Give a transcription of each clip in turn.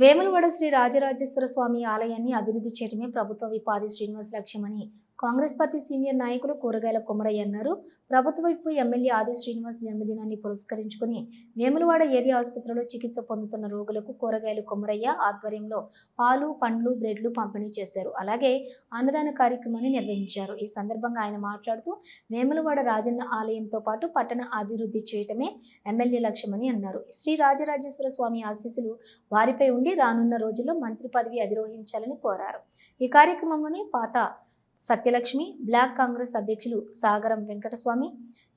వేములవాడ శ్రీ రాజరాజేశ్వర స్వామి ఆలయాన్ని అభివృద్ధి చేయడమే ప్రభుత్వ విపాది శ్రీనివాస్ లక్ష్యమని కాంగ్రెస్ పార్టీ సీనియర్ నాయకులు కూరగాయల కొమరయ్య అన్నారు. ప్రభుత్వ వైపు ఎమ్మెల్యే ఆది శ్రీనివాస్ జన్మదినాన్ని పురస్కరించుకుని వేములవాడ ఏరియా ఆసుపత్రిలో చికిత్స పొందుతున్న రోగులకు కూరగాయలు కొమరయ్య ఆధ్వర్యంలో పాలు పండ్లు బ్రెడ్లు పంపిణీ చేశారు. అలాగే అన్నదాన కార్యక్రమాన్ని నిర్వహించారు. ఈ సందర్భంగా ఆయన మాట్లాడుతూ వేములవాడ రాజన్న ఆలయంతో పాటు పట్టణ అభివృద్ధి చేయటమే ఎమ్మెల్యే లక్ష్యమని అన్నారు. శ్రీ రాజరాజేశ్వర స్వామి ఆశీస్సులు వారిపై ఉండి రానున్న రోజుల్లో మంత్రి పదవి అధిరోహించాలని కోరారు. ఈ కార్యక్రమంలోనే పాత సత్యలక్ష్మి బ్లాక్ కాంగ్రెస్ అధ్యక్షులు Sagaram Venkataswamy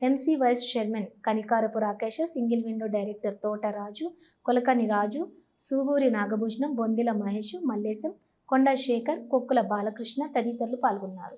MC vice chairman Kanikarapu Rakesh single window director Thota Raju Kolakani రాజు సూగూరి నాగభూషణం బొందిల మహేష్ మల్లేశం కొండ శేఖర్ కొక్కుల బాలకృష్ణ తదితరులు పాల్గొన్నారు.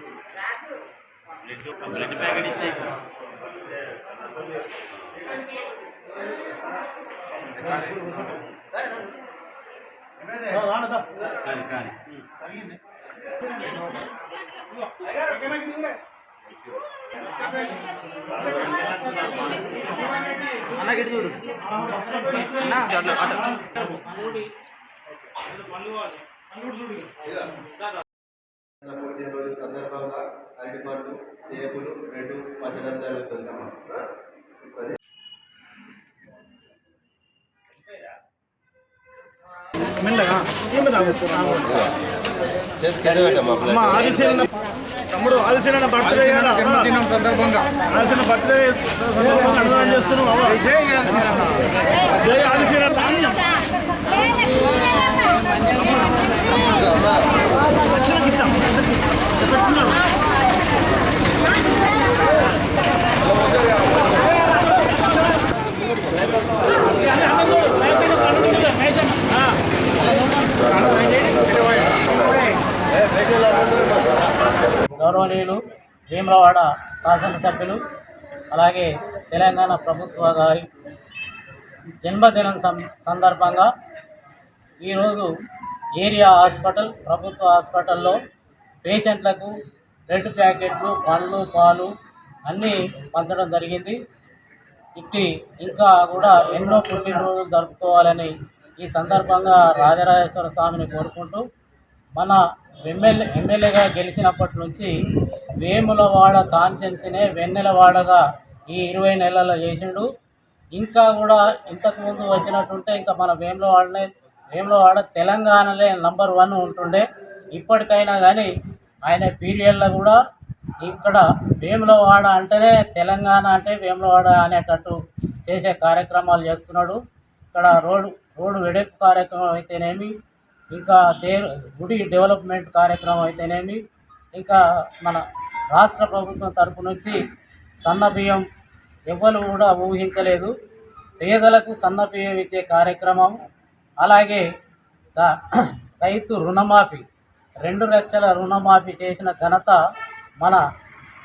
బ్లడ్ ప్యాకెట్ ఇస్తే కానీ కానీ అన్న గిట్టు చూడు అన్న, అట్లా, అట్లా. పుట్టినరోజు సందర్భంగా అరటిపండు సేపులు రెండు పంచడం జరుగుతుందమ్మా తమ్ముడు ఆదిశీలన బర్త్డే జన్మదినం సందర్భంగా. ఆదిశీలన బర్త్డే సందర్భంగా చేస్తున్నాం. జై గౌరవనీయులు భీమరవాడ శాసనసభ్యులు అలాగే తెలంగాణ ప్రభుత్వ గారి జన్మదినం సందర్భంగా ఈరోజు ఏరియా హాస్పిటల్ ప్రభుత్వ హాస్పిటల్లో పేషెంట్లకు బ్రెడ్ ప్యాకెట్లు పండ్లు పాలు అన్నీ పంచడం జరిగింది. ఇట్టి ఇంకా కూడా ఎన్నో పుట్టినరోజులు జరుపుకోవాలని ఈ సందర్భంగా రాజరాజేశ్వర స్వామిని కోరుకుంటూ మన ఎమ్మెల్యే ఎమ్మెల్యేగా గెలిచినప్పటి నుంచి వేములవాడ కాన్సెన్సీనే వెన్నెలవాడగా ఈ ఇరవై నెలల్లో చేసిండు. ఇంకా కూడా ఇంతకుముందు వచ్చినట్టుంటే ఇంకా మన వేములవాడనే వేములవాడ తెలంగాణలో నంబర్ వన్ ఉంటుండే. ఇప్పటికైనా కానీ ఆయన పీరియడ్లో కూడా ఇక్కడ వేములవాడ అంటేనే తెలంగాణ అంటే వేములవాడ అనేటట్టు చేసే కార్యక్రమాలు చేస్తున్నాడు. ఇక్కడ రోడ్డు రోడ్డు వెడల్పు కార్యక్రమం అయితేనేమి ఇంకా దే గుడి డెవలప్మెంట్ కార్యక్రమం అయితేనేమి ఇంకా మన రాష్ట్ర ప్రభుత్వం తరపు నుంచి సన్న బియ్యం ఎవ్వరు కూడా ఊహించలేదు. పేదలకు సన్న బియ్యం ఇచ్చే కార్యక్రమం. అలాగే రైతు రుణమాఫీ. రెండు లక్షల రుణమాఫీ చేసిన ఘనత మన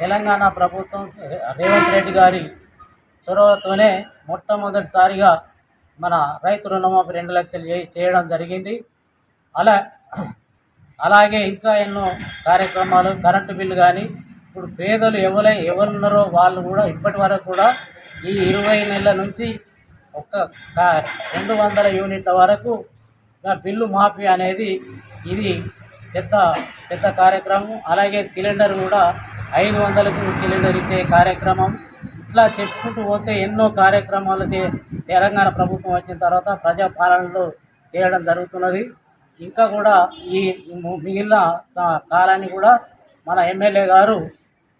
తెలంగాణ ప్రభుత్వం రేవంత్ రెడ్డి గారి చొరవతోనే మొట్టమొదటిసారిగా మన రైతు రుణమాఫీ రెండు లక్షలు చేయడం జరిగింది. అలా అలాగే ఇంకా ఎన్నో కార్యక్రమాలు కరెంటు బిల్లు కానీ ఇప్పుడు పేదలు ఎవరై ఎవరున్నారో వాళ్ళు కూడా ఇప్పటి వరకు కూడా ఈ ఇరవై నెలల నుంచి ఒక్క రెండు వందల యూనిట్ల వరకు బిల్లు మాఫీ అనేది ఇది పెద్ద పెద్ద కార్యక్రమం. అలాగే సిలిండర్ కూడా ఐదు వందలకు సిలిండర్ ఇచ్చే కార్యక్రమం. ఇట్లా చెప్పుకుంటూ పోతే ఎన్నో కార్యక్రమాలు తెలంగాణ ప్రభుత్వం వచ్చిన తర్వాత ప్రజాపాలనలో చేయడం జరుగుతున్నది. ఇంకా కూడా ఈ మిగిలిన కాలాన్ని కూడా మన ఎమ్మెల్యే గారు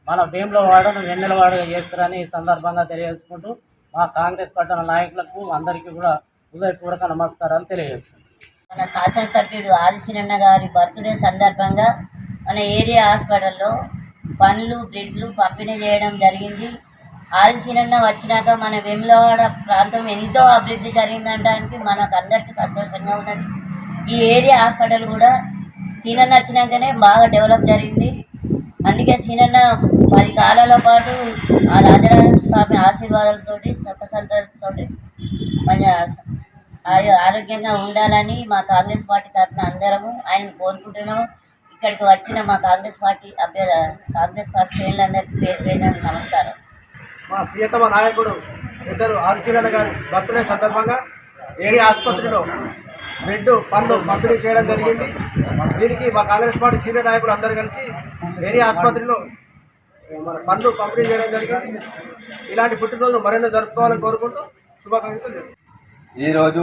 మన భీమలవాడను వెన్నెలవాడగా చేస్తారని ఈ సందర్భంగా తెలియజేసుకుంటూ మా కాంగ్రెస్ పట్టణ నాయకులకు అందరికీ కూడా హృదయపూర్వక నమస్కారాలు తెలియజేసుకుంటాం మన శాసనసభ్యుడు ఆదిశీనన్న గారి బర్త్డే సందర్భంగా మన ఏరియా హాస్పిటల్లో పండ్లు బ్రెడ్లు పంపిణీ చేయడం జరిగింది. ఆదిశీనన్న వచ్చినాక మన వెములవాడ ప్రాంతం ఎంతో అభివృద్ధి జరిగిందనడానికి మనకు అందరికీ సంతోషంగా ఉన్నది. ఈ ఏరియా హాస్పిటల్ కూడా సీనన్న వచ్చినాకనే బాగా డెవలప్ జరిగింది. అందుకే సీనన్న పది కాలాల పాటు ఆ రాజరాజ స్వామి ఆశీర్వాదాలతోటి సంతోషంతో మంచి ఆశ ఆరోగ్యంగా ఉండాలని మా కాంగ్రెస్ పార్టీ తరఫున అందరము ఆయన కోరుకుంటున్నాము. ఇక్కడికి వచ్చిన మా కాంగ్రెస్ పార్టీ అభ్యర్థి కాంగ్రెస్ పార్టీ శ్రేణులందరికీ పేరు పేరు నమస్కారం. మా ప్రియతమ నాయకుడు ఇద్దరు ఆదిశీలన గారి బర్త్డే సందర్భంగా ఏరియా ఆసుపత్రిలో బెడ్ పనులు పంపిణీ చేయడం జరిగింది. దీనికి మా కాంగ్రెస్ పార్టీ సీనియర్ నాయకులు అందరూ కలిసి ఏరియా ఆసుపత్రిలో మన పనులు పంపిణీ చేయడం జరిగింది. ఇలాంటి పుట్టినరోజులు మరెన్నో జరుపుకోవాలని కోరుకుంటూ శుభాకాంక్షలు ఈరోజు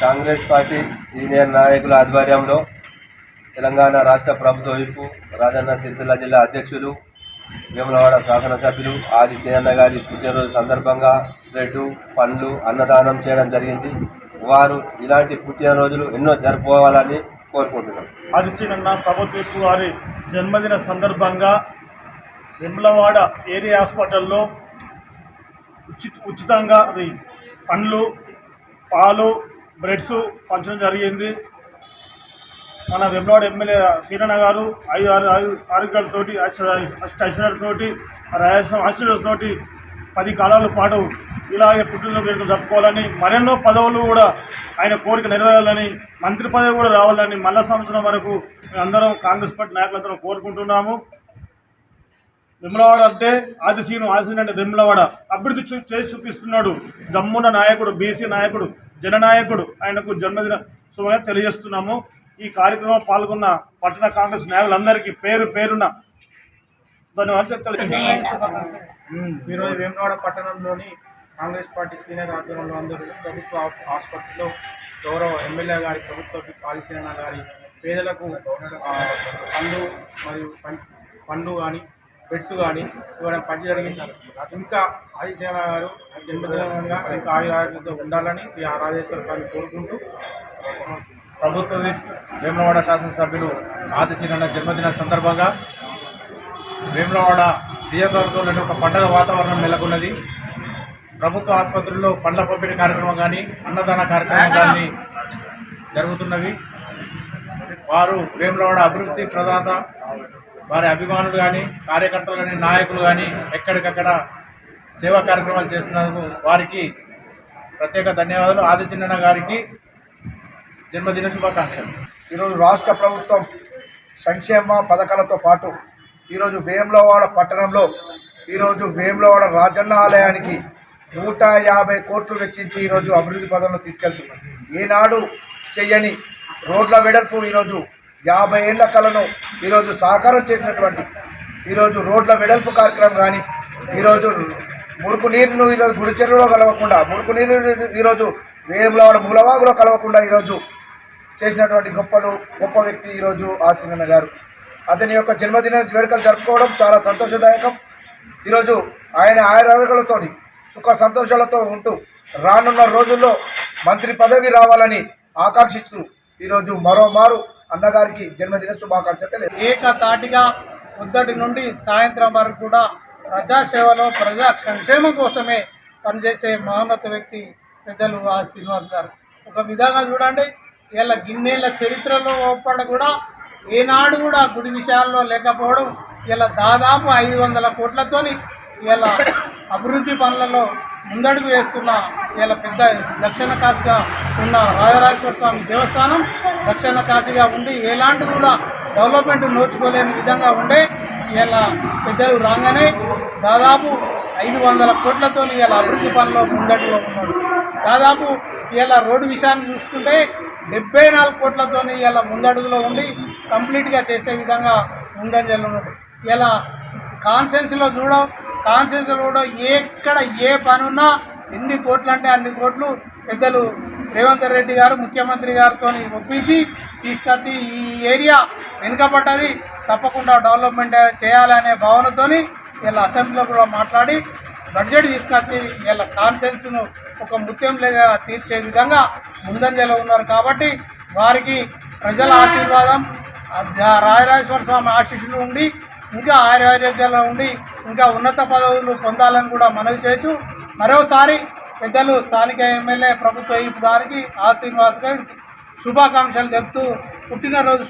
కాంగ్రెస్ పార్టీ సీనియర్ నాయకుల ఆధ్వర్యంలో తెలంగాణ రాష్ట్ర ప్రభుత్వ వైపు రాజన్న సిరిసిల్ల జిల్లా అధ్యక్షులు వేములవాడ శాసనసభ్యులు ఆది సేనన్న గారి పుట్టినరోజు సందర్భంగా బ్రెడ్ పండ్లు అన్నదానం చేయడం జరిగింది. వారు ఇలాంటి పుట్టినరోజులు ఎన్నో జరుపుకోవాలని కోరుకుంటున్నాం. ఆదిశీనన్న ప్రభుత్వ వారి జన్మదిన సందర్భంగా వేములవాడ ఏరియా హాస్పిటల్లో ఉచిత ఉచితంగా పండ్లు పాలు బ్రెడ్స్ పంచడం జరిగింది. మన వెమ్లవాడ ఎమ్మెల్యే సీరణ గారు ఐదు ఆరు ఐదు ఆరోగ్యాలతోటి అష్ట ఐశ్వర్యాలతోటి రాజేశ్వరం పది కాలాల పాటు ఇలాగే పుట్టిన వేడుకలు జరుపుకోవాలని మరెన్నో పదవులు కూడా ఆయన కోరిక నెరవేరాలని మంత్రి పదవి కూడా రావాలని మళ్ళా సంవత్సరం వరకు అందరం కాంగ్రెస్ పార్టీ నాయకులందరం కోరుకుంటున్నాము. విమలవాడ అంటే ఆదిశీను ఆదిశీను అంటే విమలవాడ. అభివృద్ధి చూ చేసి చూపిస్తున్నాడు దమ్మున నాయకుడు బీసీ నాయకుడు జననాయకుడు. ఆయనకు జన్మదిన శుభంగా తెలియజేస్తున్నాము. ఈ కార్యక్రమంలో పాల్గొన్న పట్టణ కాంగ్రెస్ నాయకులందరికీ పేరు పేరున ధన్యవాదాలు తెలియజేస్తున్నాను ఈరోజు వేమవాడ పట్టణంలోని కాంగ్రెస్ పార్టీ సీనియర్ ఆధ్వర్యంలో అందరూ ప్రభుత్వ హాస్పిటల్లో గౌరవ ఎమ్మెల్యే గారి ప్రభుత్వ పాలసీన గారి పేదలకు ఆ, పండ్లు మరియు పం- పండ్లు కానీ బెడ్స్ కానీ ఇవ్వడం పని జరిగింది ఇంకా ఆదిత్యనారాయణ గారు జన్మదినంగా ఇంకా ఆయుర్వేదంతో ఉండాలని ఈ రాజేశ్వర స్వామి కోరుకుంటూ ప్రభుత్వ వేములవాడ శాసనసభ్యులు ఆదిశీలన్న జన్మదిన సందర్భంగా వేములవాడ నియోజకవర్గంలో ఒక పండగ వాతావరణం నెలకొన్నది. ప్రభుత్వ ఆసుపత్రుల్లో పండ్ల పంపిణీ కార్యక్రమం కానీ అన్నదాన కార్యక్రమం కానీ జరుగుతున్నవి. వారు వేములవాడ అభివృద్ధి ప్రదాత వారి అభిమానులు కానీ కార్యకర్తలు కానీ నాయకులు కానీ ఎక్కడికక్కడ సేవా కార్యక్రమాలు చేస్తున్నందుకు వారికి ప్రత్యేక ధన్యవాదాలు. ఆదిచిన్న గారికి జన్మదిన శుభాకాంక్షలు. ఈరోజు రాష్ట్ర ప్రభుత్వం సంక్షేమ పథకాలతో పాటు ఈరోజు వేములవాడ పట్టణంలో ఈరోజు వేములవాడ రాజన్న ఆలయానికి నూట యాభై కోట్లు వెచ్చించి ఈరోజు అభివృద్ధి పదంలో తీసుకెళ్తున్నాం ఏనాడు చెయ్యని రోడ్ల వెడల్పు ఈరోజు యాభై ఏళ్ళ కలను ఈరోజు సాకారం చేసినటువంటి ఈరోజు రోడ్ల వెడల్పు కార్యక్రమం కానీ ఈరోజు మురుకు నీరును ఈరోజు గుడి చెరువులో కలవకుండా మురుకు నీరు ఈరోజు వేములవాడ మూలవాగులో కలవకుండా ఈరోజు చేసినటువంటి గొప్పలు గొప్ప వ్యక్తి ఈరోజు ఆసినన్న గారు. అతని యొక్క జన్మదిన వేడుకలు జరుపుకోవడం చాలా సంతోషదాయకం. ఈరోజు ఆయన ఆయురారోగ్యాలతో సుఖ సంతోషాలతో ఉంటూ రానున్న రోజుల్లో మంత్రి పదవి రావాలని ఆకాంక్షిస్తూ ఈరోజు మరోమారు అన్నగారికి జన్మదిన శుభాకాంక్షలు తెలియదు ఏకతాటిగా పొద్దుటి నుండి సాయంత్రం వరకు కూడా ప్రజాసేవలో ప్రజా సంక్షేమం కోసమే పనిచేసే మహోన్నత వ్యక్తి పెద్దలు ఆ శ్రీనివాస్ గారు. ఒక విధంగా చూడండి వీళ్ళ గిన్నేళ్ళ చరిత్రలో ఒప్పటి కూడా ఏనాడు కూడా గుడి విషయాల్లో లేకపోవడం ఇలా దాదాపు ఐదు వందల కోట్లతోని ఇలా అభివృద్ధి పనులలో ముందడుగు వేస్తున్న ఇలా పెద్ద దక్షిణ కాశీగా ఉన్న రాజరాజేశ్వర స్వామి దేవస్థానం దక్షిణ కాశీగా ఉండి ఎలాంటి కూడా డెవలప్మెంట్ నోచుకోలేని విధంగా ఉండే ఇలా పెద్దలు రాగానే దాదాపు ఐదు వందల కోట్లతో ఇలా అభివృద్ధి పనుల్లో ముందడుగులో ఉన్నాడు దాదాపు ఇలా రోడ్డు విషయాన్ని చూస్తుంటే డెబ్బై నాలుగు కోట్లతో ఇలా ముందడుగులో ఉండి కంప్లీట్గా చేసే విధంగా ముందంజలు ఉన్నాడు ఇలా కాన్సెన్స్లో చూడ కాన్సెన్స్లో కూడా ఎక్కడ ఏ పనున్నా ఎన్ని కోట్లు అంటే అన్ని కోట్లు పెద్దలు రేవంత్ రెడ్డి గారు ముఖ్యమంత్రి గారితో ఒప్పించి తీసుకొచ్చి ఈ ఏరియా వెనుకబడ్డది. తప్పకుండా డెవలప్మెంట్ చేయాలనే భావనతోని వీళ్ళ అసెంబ్లీలో కూడా మాట్లాడి బడ్జెట్ తీసుకొచ్చి వీళ్ళ కాన్సెన్స్ను ఒక ముత్యంలేగా తీర్చే విధంగా ముందంజలో ఉన్నారు కాబట్టి వారికి ప్రజల ఆశీర్వాదం రాజరాజేశ్వర స్వామి ఆశీస్సులు ఉండి ఇంకా ఆయుర్వేద్యాల్లో ఉండి ఇంకా ఉన్నత పదవులు పొందాలని కూడా మనవి చేయొచ్చు. మరోసారి పెద్దలు స్థానిక ఎమ్మెల్యే ప్రభుత్వ ఈ దానికి ఆ శ్రీనివాస్ గారికి శుభాకాంక్షలు చెప్తూ పుట్టినరోజు